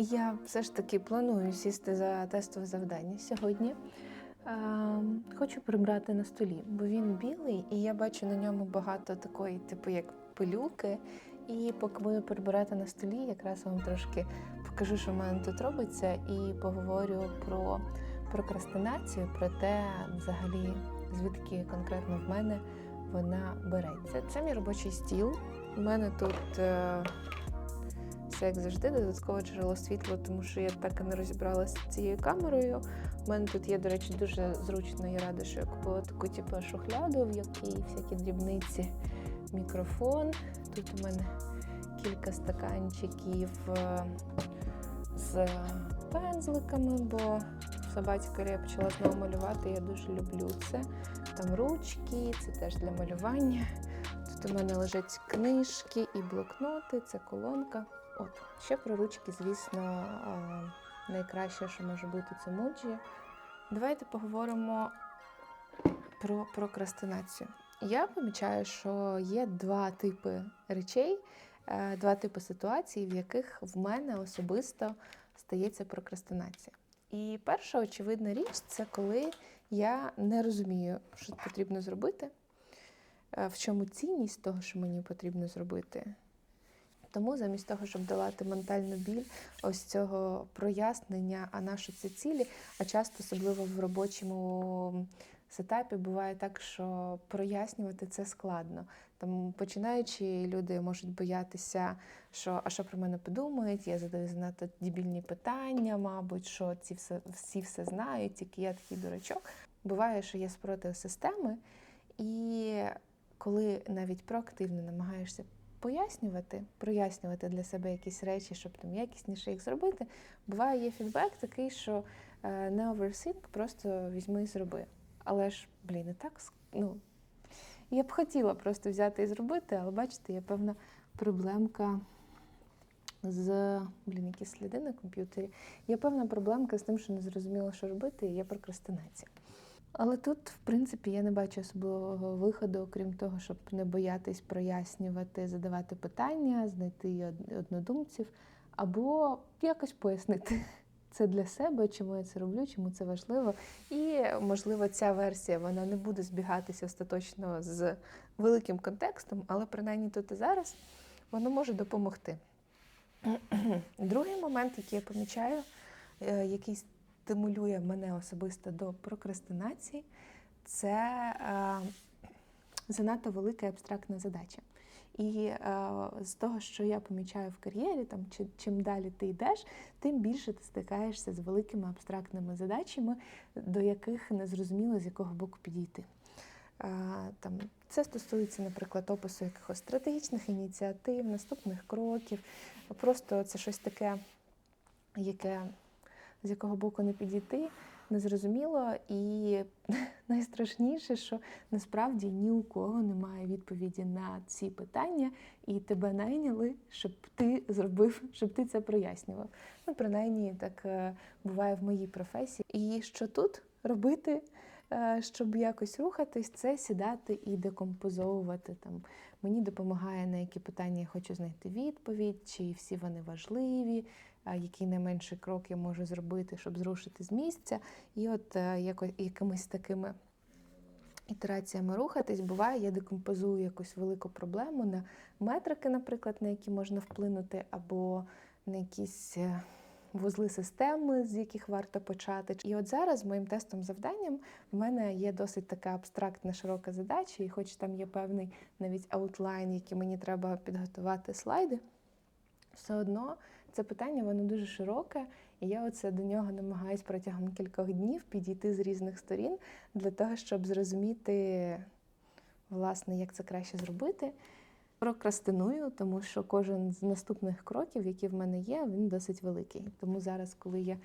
Я все ж таки планую сісти за тестове завдання сьогодні. Е, хочу прибрати на столі, бо він білий, і я бачу на ньому багато такої, типу, як пилюки. І поки буду прибирати на столі, якраз вам трошки покажу, що в мене тут робиться, і поговорю про прокрастинацію, про те, взагалі, звідки конкретно в мене вона береться. Це мій робочий стіл. У мене тут. Це як завжди додаткове джерело світла, тому що я так і не розібралася з цією камерою. У мене тут є, до речі, дуже зручно. Я рада, що я купила таку типу шухляду, в якій всякі дрібниці, мікрофон. Тут у мене кілька стаканчиків е, з пензликами, бо коли я почала знову малювати, я дуже люблю це. Там ручки, це теж для малювання. Тут у мене лежать книжки і блокноти, це колонка. От, ще про ручки, звісно, найкраще, що може бути, це моджі. Давайте поговоримо про прокрастинацію. Я помічаю, що є два типи речей, е, два типи ситуацій, в яких в мене особисто стається прокрастинація. І перша очевидна річ це коли я не розумію, що потрібно зробити, е, в чому цінність того, що мені потрібно зробити. Тому замість того, щоб долати ментальну біль, ось цього прояснення, а на що ці цілі, а часто, особливо в робочому сетапі, буває так, що прояснювати це складно. Там починаючи, люди можуть боятися, що а що про мене подумають, я задаю занадто дебільні питання, мабуть, що ці все, всі все знають, тільки я такий дурачок. Буває, що є спротив системи, і коли навіть проактивно намагаєшся пояснювати, прояснювати для себе якісь речі, щоб там якісніше їх зробити. Буває, є фідбек такий, що е, не overthink, просто візьми і зроби. Але ж, блін, не так. Ну, я б хотіла просто взяти і зробити, але бачите, є певна проблемка з блін, які сліди на комп'ютері. Є певна проблемка з тим, що не зрозуміло, що робити, і є прокрастинація. Але тут, в принципі, я не бачу особливого виходу, окрім того, щоб не боятись прояснювати, задавати питання, знайти од- однодумців, або якось пояснити це для себе, чому я це роблю, чому це важливо. І, можливо, ця версія вона не буде збігатися остаточно з великим контекстом, але принаймні тут і зараз воно може допомогти. Другий момент, який я помічаю, е, який стимулює мене особисто до прокрастинації, це е, занадто велика абстрактна задача. І е, з того, що я помічаю в кар'єрі, там чи, чим далі ти йдеш, тим більше ти стикаєшся з великими абстрактними задачами, до яких не зрозуміло, з якого боку підійти. Е, Там, це стосується, наприклад, опису якихось стратегічних ініціатив, наступних кроків. Просто це щось таке, яке з якого боку не підійти, незрозуміло. І найстрашніше, що насправді ні у кого немає відповіді на ці питання, і тебе найняли, щоб ти зробив, щоб ти це прояснював. Ну, принаймні, так е, буває в моїй професії. І що тут робити? е, Щоб якось рухатись, це сідати і декомпозовувати. Там мені допомагає на які питання я хочу знайти відповідь, чи всі вони важливі, який найменший крок я можу зробити, щоб зрушити з місця. І от е, яко- якимись такими ітераціями рухатись, буває, я декомпозую якусь велику проблему на метрики, наприклад, на які можна вплинути, або на якісь. е, Вузли системи, з яких варто почати. І от зараз моїм тестом завданням в мене є досить така абстрактна широка задача, і хоч там є певний навіть аутлайн, який мені треба підготувати слайди, все одно це питання воно дуже широке, і я оце до нього намагаюсь протягом кількох днів підійти з різних сторін для того, щоб зрозуміти, власне, як це краще зробити. Прокрастиную, тому що кожен з наступних кроків, які в мене є, він досить великий. Тому зараз, коли я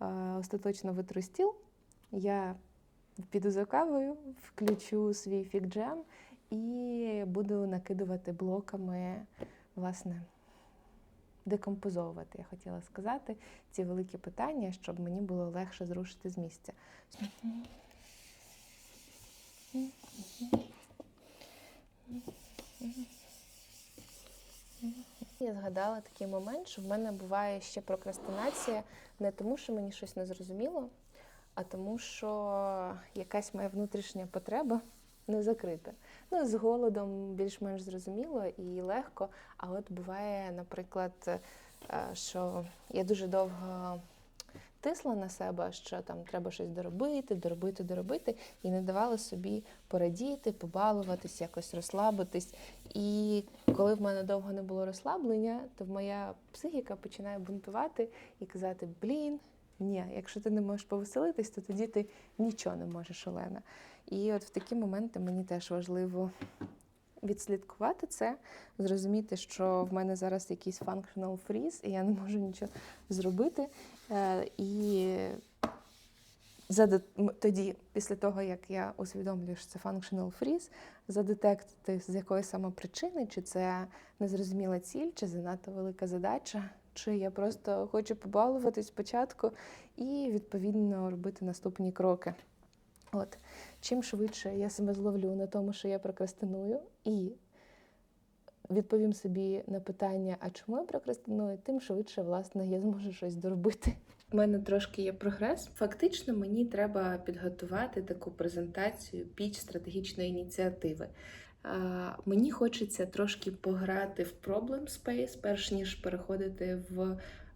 е, остаточно витру стіл, я піду за кавою, включу свій фікджем і буду накидувати блоками, власне, декомпозовувати, я хотіла сказати, ці великі питання, щоб мені було легше зрушити з місця. Я згадала такий момент, що в мене буває ще прокрастинація не тому, що мені щось не зрозуміло, а тому, що якась моя внутрішня потреба не закрита. Ну, з голодом більш-менш зрозуміло і легко. А от буває, наприклад, е, що я дуже довго тисла на себе, що там треба щось доробити, доробити, доробити, і не давала собі порадіти, побалуватись, якось розслабитись. І коли в мене довго не було розслаблення, то моя психіка починає бунтувати і казати: Блін, ні, якщо ти не можеш повеселитись, то тоді ти нічого не можеш, Олена. І от в такі моменти мені теж важливо відслідкувати це, зрозуміти, що в мене зараз якийсь functional freeze, і я не можу нічого зробити. Е, І тоді, після того, як я усвідомлюю, що це functional freeze, задетектити, з якої саме причини, чи це незрозуміла ціль, чи занадто велика задача, чи я просто хочу побалуватись спочатку і відповідно робити наступні кроки. От чим швидше я себе зловлю на тому, що я прокрастиную, і відповім собі на питання, а чому я прокрастиную, тим швидше, власне, я зможу щось доробити. У мене трошки є прогрес. Фактично, мені треба підготувати таку презентацію піч стратегічної ініціативи. Мені хочеться трошки пограти в Problem Space, перш ніж переходити в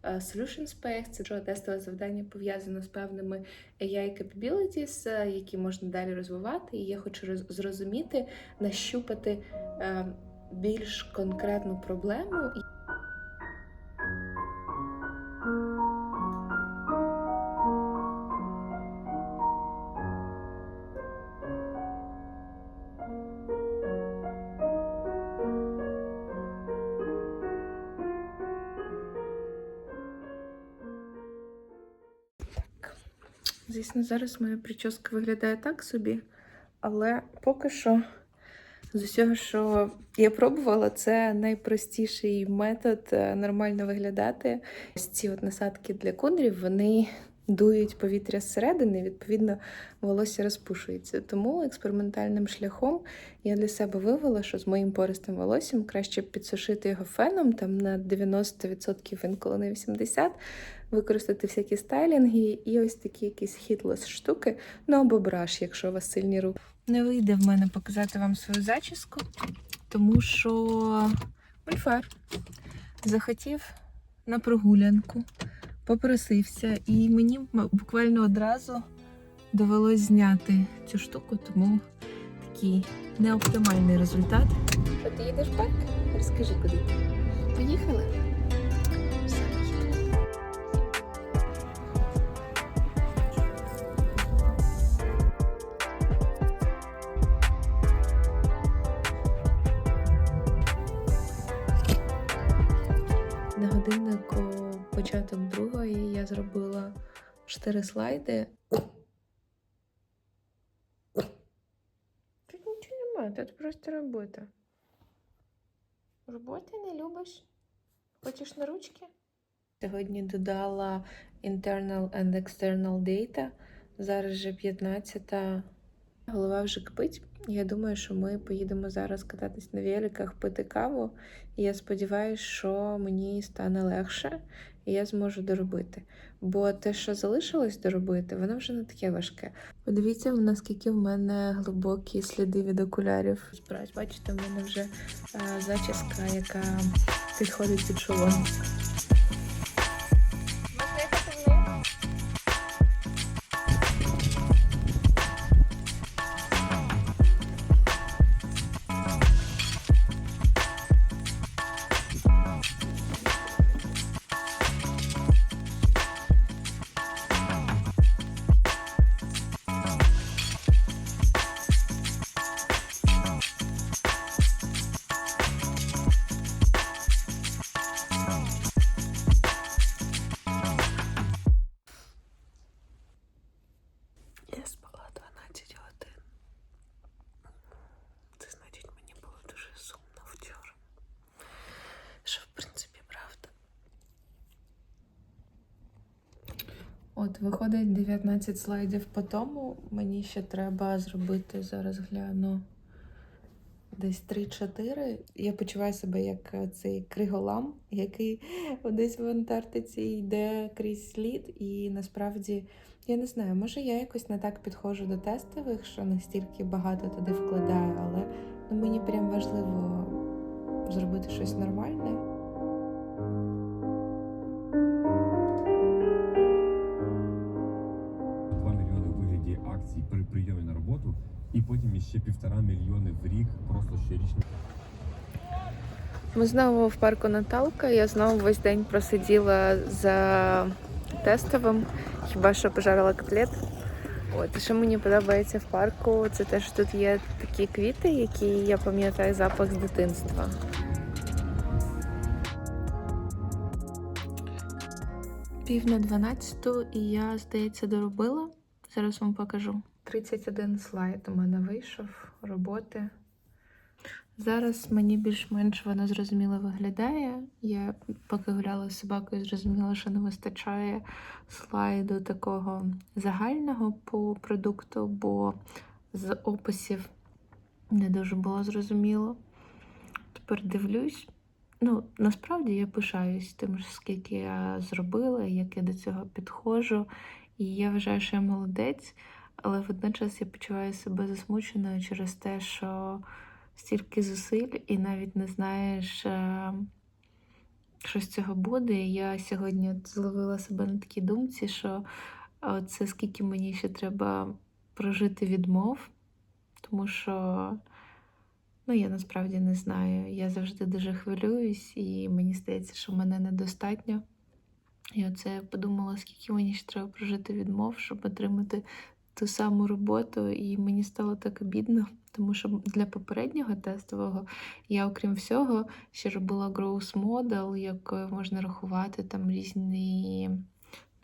е, Solution Space. Це тестове завдання пов'язане з певними AI capabilities, е, які можна далі розвивати. І я хочу роз- зрозуміти, нащупати е, більш конкретну проблему. Звісно, зараз моя прическа виглядає так собі, але поки що з усього, що я пробувала, це найпростіший метод е, нормально виглядати. Ось ці от насадки для кудрів, вони дують повітря зсередини, відповідно, волосся розпушується. Тому експериментальним шляхом я для себе вивела, що з моїм пористим волоссям краще підсушити його феном там на 90%, інколи на 80%, використати всякі стайлінги і ось такі якісь хітлес штуки, ну або браш, якщо у вас сильні руки. Не вийде в мене показати вам свою зачіску, тому що мульфар захотів на прогулянку, попросився, і мені буквально одразу довелось зняти цю штуку, тому такий неоптимальний результат. Що ти їдеш в парк? Розкажи, куди. Поїхали? Початок другої я зробила 4 слайди. Тут нічого немає, тут просто робота. Роботи не любиш? Хочеш на ручки? Сьогодні додала internal and external data. Зараз вже 15-та Голова вже кипить. Я думаю, що ми поїдемо зараз кататись на великах, пити каву. І я сподіваюся, що мені стане легше, і я зможу доробити. Бо те, що залишилось доробити, воно вже не таке важке. Подивіться, наскільки в мене глибокі сліди від окулярів. Бачите, в мене вже е, зачіска, яка підходить під шолом. От, виходить 19 слайдів по тому. Мені ще треба зробити, зараз гляну десь 3-4. Я почуваю себе як цей криголам, який десь в Антарктиці йде крізь слід. І насправді, я не знаю, може я якось не так підходжу до тестових, що настільки багато туди вкладаю, але ну, мені прям важливо зробити щось нормальне. Потім іще півтора мільйони в рік просто щорічно. Ми знову в парку Наталка. Я знову весь день просиділа за тестовим, хіба що пожарила котлет. От, що мені подобається в парку, це те, що тут є такі квіти, які я пам'ятаю запах з дитинства. Пів на 12 і я, здається, доробила. Зараз вам покажу. 31 слайд у мене вийшов роботи. Зараз мені більш-менш воно зрозуміло виглядає. Я поки гуляла з собакою, зрозуміла, що не вистачає слайду такого загального по продукту, бо з описів не дуже було зрозуміло. Тепер дивлюсь. Ну, насправді я пишаюсь тим, скільки я зробила, як я до цього підходжу. І я вважаю, що я молодець, але водночас я почуваю себе засмученою через те, що стільки зусиль, і навіть не знаєш, е, що з цього буде. Я сьогодні зловила себе на такій думці, що е, це скільки мені ще треба прожити відмов, тому що. Ну, я насправді не знаю. Я завжди дуже хвилююсь, і мені здається, що мене недостатньо. І оце я подумала, скільки мені ще треба прожити відмов, щоб отримати ту саму роботу, і мені стало так обідно, тому що для попереднього тестового я, окрім всього, ще робила growth model, якою можна рахувати там різні.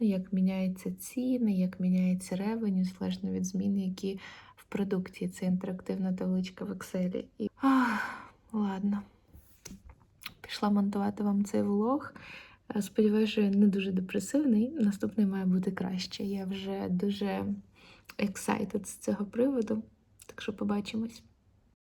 Ну, як міняються ціни, як міняється ревеню, залежно від змін, які в продукті. Це інтерактивна табличка в Excel. І... Ах, ладно. Пішла монтувати вам цей влог. Е, Сподіваюся, що не дуже депресивний. Наступний має бути краще. Я вже дуже excited з цього приводу. Так що побачимось.